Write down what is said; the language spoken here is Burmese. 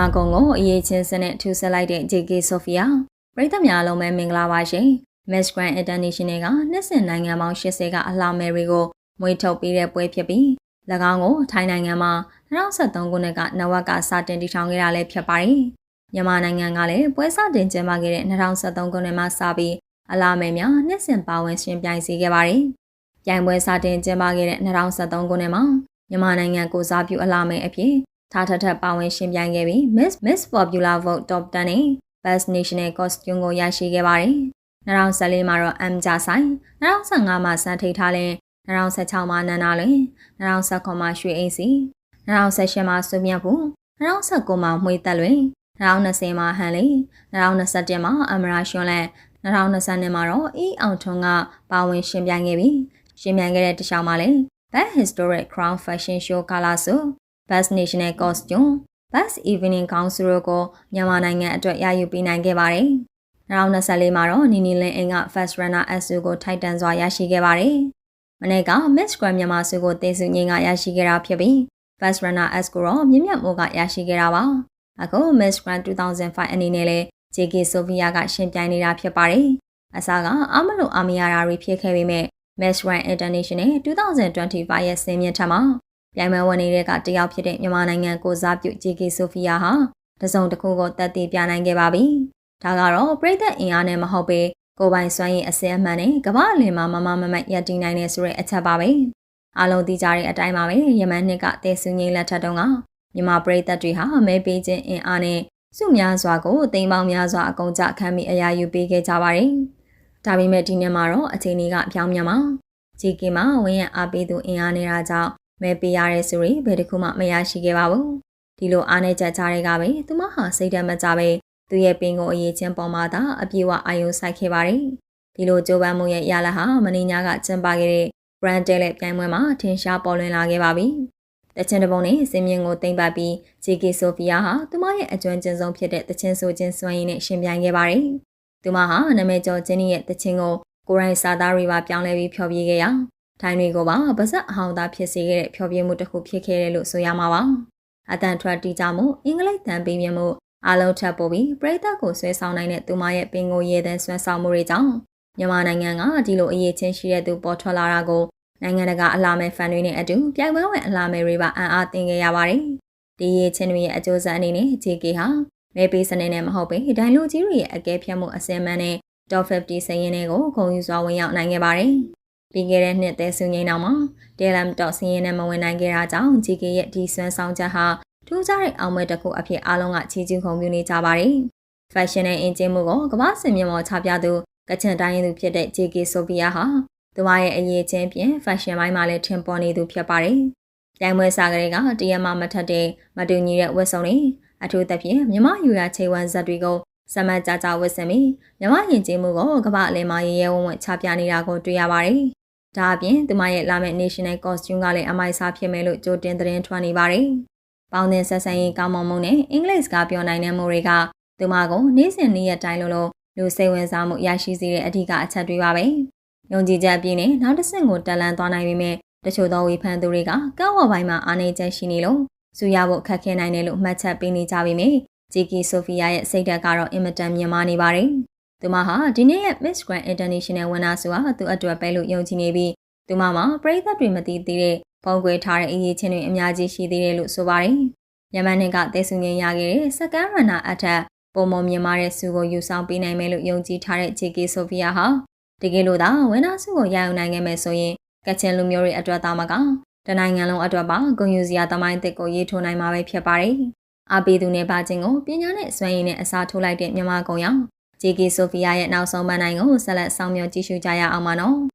မြန်မာကုံကိုအရေးချင်းစနဲ့ထူဆက်လိုက်တဲ့ JK Sophia ပြည်သက်များလုံးပဲမင်္ဂလာပါရှင် Miss Grand International ကနှစ်စဉ်နိုင်ငံပေါင်း80ကအလှမယ်တွေကိုမွေးထုတ်ပေးတဲ့ပွဲဖြစ်ပြီး၎င်းကိုထိုင်းနိုင်ငံမှာ2023ခုနှစ်ကနဝက်ကစတင်တည်ထောင်ခဲ့တာလည်းဖြစ်ပါတယ်မြန်မာနိုင်ငံကလည်းပွဲစတင်ကျင်းပခဲ့တဲ့2023ခုနှစ်မှာစပြီးအလှမယ်များနှစ်စဉ်ပါဝင်ရှင်ပြိုင်စေခဲ့ပါတယ်ပြိုင်ပွဲစတင်ကျင်းပခဲ့တဲ့2023ခုနှစ်မှာမြန်မာနိုင်ငံကိုစားပြုအလှမယ်အဖြစ် ထားထထပါဝင်ရှင်ပြိုင်ခဲ့ပြီး Miss Miss Popular Vote Top 10နဲ့ Best National Costume ကိုရရှိခဲ့ပါတယ်။2014မှာတော့ M ကြဆိုင်2015မှာစံထိတ်ထားလဲ2016မှာနန္နာလွင်2019မှာရွှေအိမ်စီ2018မှာစုမြတ်ဘူး2019မှာမှွေတက်လွင်2020မှာဟန်လေး2021မှာအမရာရှင်လန်2020မှာတော့အီအောင်ထွန်းကပါဝင်ရှင်ပြိုင်ခဲ့ပြီးရှင်ပြိုင်ခဲ့တဲ့တခြားမှာလဲ Best Historic Crown Fashion Show ကာလာဆို Best National Costume Best Evening Gown ဆိုတော့ကိုမြန်မာနိုင်ငံအတွက်ရယူပေးနိုင်ခဲ့ပါတယ်။2024မှာတော့နီနီလင်းအင်က First Runner S ကိုထိုက်တန်စွာရရှိခဲ့ပါတယ်။မနေ့က Miss Grand မြန်မာစုကိုတင်စုငင်းကရရှိခဲ့တာဖြစ်ပြီး First Runner S ကိုတော့မြင့်မြတ်မိုးကရရှိခဲ့တာပါ။အခု Miss Grand 2005အနေနဲ့လဲ JK Sophia ကရှင်ပြိုင်နေတာဖြစ်ပါတယ်။အစားကအမလို့အမရတာတွေဖြစ်ခဲ့ပေမဲ့ Miss Grand International 2025ရဲ့စင်မြင့်ထက်မှာ ပြိုင်ပွဲဝင်နေတဲ့ကတယောက်ဖြစ်တဲ့မြန်မာနိုင်ငံကိုစားပြု JK Sophia ဟာတစုံတစ်ခုကိုတက်တည်ပြနိုင်ခဲ့ပါပြီ။ဒါကတော့ပြည်သက်အင်အားနဲ့မဟုတ်ပဲကိုပိုင်စွမ်းရည်အစဲအမှန်နဲ့ကမ္ဘာအလယ်မှာမမမမတ်ရည်တည်နိုင်တဲ့ဆိုတဲ့အချက်ပါပဲ။အားလုံးသိကြတဲ့အတိုင်းပါပဲယမန်နှစ်ကတဲဆူငိမ့်လက်ထက်တုန်းကမြန်မာပြည်သက်တွေဟာမဲပေးခြင်းအင်အားနဲ့စုများစွာကိုတိမ်ပေါင်းများစွာအကုန်ကြခံပြီးအရာယူပေးခဲ့ကြပါတယ်။ဒါပေမဲ့ဒီနေ့မှာတော့အချိန်ကြီးကအပြောင်းပြန်ပါ။ JK မှာဝင်းရအားပေးသူအင်အားနေတာကြောင့် မဲပေးရတဲ့ဆိုရင်ဘယ်တစ်ခုမှမရရှိခဲ့ပါဘူးဒီလိုအားနေချက်ကြားတွေကပဲသူမဟာစိတ်ဓာတ်မကြပဲသူရဲ့ပင်ကိုအရေးချင်းပေါ်မှာသာအပြေဝအာယုံဆိုင်ခဲ့ပါတယ်ဒီလိုကြိုးပမ်းမှုရဲ့ရလဟာမင်းညာကကျင်းပခဲ့တဲ့ brand တဲလက်ပြိုင်ပွဲမှာထင်ရှားပေါ်လွင်လာခဲ့ပါပြီတချင်တပုံနဲ့စင်မြင့်ကိုတင်ပတ်ပြီး JK Sophia ဟာသူမရဲ့အကျွမ်းကျင်ဆုံးဖြစ်တဲ့တချင်ဆိုခြင်းစွမ်းရည်နဲ့ရှင်ပြိုင်ခဲ့ပါတယ်သူမဟာနာမည်ကျော်ဂျင်းနီရဲ့တချင်ကိုကိုရိုင်းစာသားတွေပါပြောင်းလဲပြီးဖျော်ဖြေခဲ့ရာ ထိုင်းတွေကိုပါပါဇက်အဟောင်းသားဖြစ်စေခဲ့တဲ့ဖျော်ဖြေမှုတစ်ခုဖြစ်ခဲ့တယ်လို့ဆိုရမှာပါအတန်ထွက်တီကြမှုအင်္ဂလိပ်တန်ပေးမြမှုအလုံးထပ်ပို့ပြီးပရိသတ်ကိုဆွဲဆောင်နိုင်တဲ့သူမရဲ့ပင်ကိုရည်တဲ့ဆွဲဆောင်မှုတွေကြောင့်မြန်မာနိုင်ငံကဒီလိုအရေးချင်းရှိတဲ့သူပေါ်ထွက်လာတာကိုနိုင်ငံတကာအလားမဲ့ဖန်တွေနဲ့အတူပြိုင်ပွဲဝင်အလားမဲ့တွေပါအံ့အားသင်ခဲ့ရပါတယ်ဒီရေးချင်းတွေရဲ့အကျိုးဆက်အနေနဲ့ JK ဟာမဲပေးစနစ်နဲ့မဟုတ်ဘဲဒိုင်လိုကြီးတွေရဲ့အကဲဖြတ်မှုအစင်မှန်နဲ့ Top 50စရင်တွေကိုဂုဏ်ယူစွာဝင်ရောက်နိုင်ခဲ့ပါတယ် ပြီးခဲ့တဲ့နှစ်သက်စုငိမ့်နောက်မှာတဲလမ်တော့စင်းရင်နဲ့မဝင်နိုင်ခဲ့တာကြောင့် GK ရဲ့ဒီဆွမ်းဆောင်ချက်ဟာထူးခြားတဲ့အောင်ပွဲတစ်ခုအဖြစ်အားလုံးကချီးကျူးခုံပြုနေကြပါတယ်။ Fashion နဲ့အင်ဂျင်မှုကိုကမ္ဘာစင်မြင့်မော်ချပြသူကချန်တိုင်းရင်းသူဖြစ်တဲ့ JK Sophia ဟာသူမရဲ့အရေးချင်းပြင် fashion ဘိုင်းမှာလည်းထင်ပေါ်နေသူဖြစ်ပါတယ်။ပြိုင်ပွဲစားကလေးကတရမမထက်တဲ့မတူညီတဲ့ဝတ်စုံတွေအထူးသဖြင့်မြမယူရချိန်ဝမ်းဇက်တွေကိုစမတ်ကြကြဝတ်ဆင်ပြီးမြမယဉ်ကျေးမှုကိုကမ္ဘာအလယ်မှာရဲရဲဝံ့ဝံ့ချပြနေတာကိုတွေ့ရပါတယ်။ ဒါအပြင်သူမရဲ့လာမယ့် National Costume ကလည်းအမိုက်စားဖြစ်မယ်လို့ကြိုတင်သတင်းထွက်နေပါတယ်။ပေါင်းတဲ့ဆက်ဆံရေးကောင်းမွန်မှုနဲ့အင်္ဂလိပ်စကားပြောနိုင်တဲ့မှုတွေကသူမကိုနေ့စဉ်နေ့ရက်တိုင်းလိုလိုလူစိတ်ဝင်စားမှုရရှိစေတဲ့အဓိကအချက်တွေပါပဲ။ယုံကြည်ချက်ပြည့်နဲ့နောက်တစ်ဆင့်ကိုတက်လန်သွားနိုင်ပေမဲ့တချို့သောဝေဖန်သူတွေကကောက်ဝပိုင်းမှာအားနည်းချက်ရှိနေလို့စူရဖို့ခက်ခဲနိုင်တယ်လို့မှတ်ချက်ပေးနေကြပေမဲ့ဂျီကီဆိုဖီယာရဲ့စိတ်ဓာတ်ကတော့အင်မတန်မြင့်မားနေပါတယ်။ သူမဟာဒီနေ့ရဲ့ Miss Grand International winner ဆိုတာသူ့အတွက်ပဲလို့ယုံကြည်နေပြီးသူမမှာပရိသတ်တွေမသိသေးတဲ့ပုံကွယ်ထားတဲ့အရေးချင်းတွေအများကြီးရှိသေးတယ်လို့ဆိုပါတယ်။ယမန်နှစ်ကတဲဆုငင်းရခဲ့တဲ့စကန်ရနာအထက်ပုံမမြင်မာတဲ့ဆုကိုယူဆောင်ပေးနိုင်မယ်လို့ယုံကြည်ထားတဲ့ဂျီကီဆိုဖီယာဟာတကယ်လို့သာဝင်းနာဆုကိုရယူနိုင်ခဲ့မယ်ဆိုရင်ကချင်လူမျိုးတွေအတွက်သားမကတနိုင်ငံလုံးအတွက်ပါဂုဏ်ယူစရာတမိုင်းတစ်ကိုရေးထိုးနိုင်မှာပဲဖြစ်ပါတယ်။အပိသူနဲ့ပါချင်းကိုပညာနဲ့စွမ်းရည်နဲ့အစားထိုးလိုက်တဲ့မြန်မာကုံရောင် ဂျီကီဆိုဖီယာရဲ့နောက်ဆုံးပန်းနိုင်ကိုဆက်လက်ဆောင်မြော်ကြည့်ရှုကြရအောင်ပါနော်။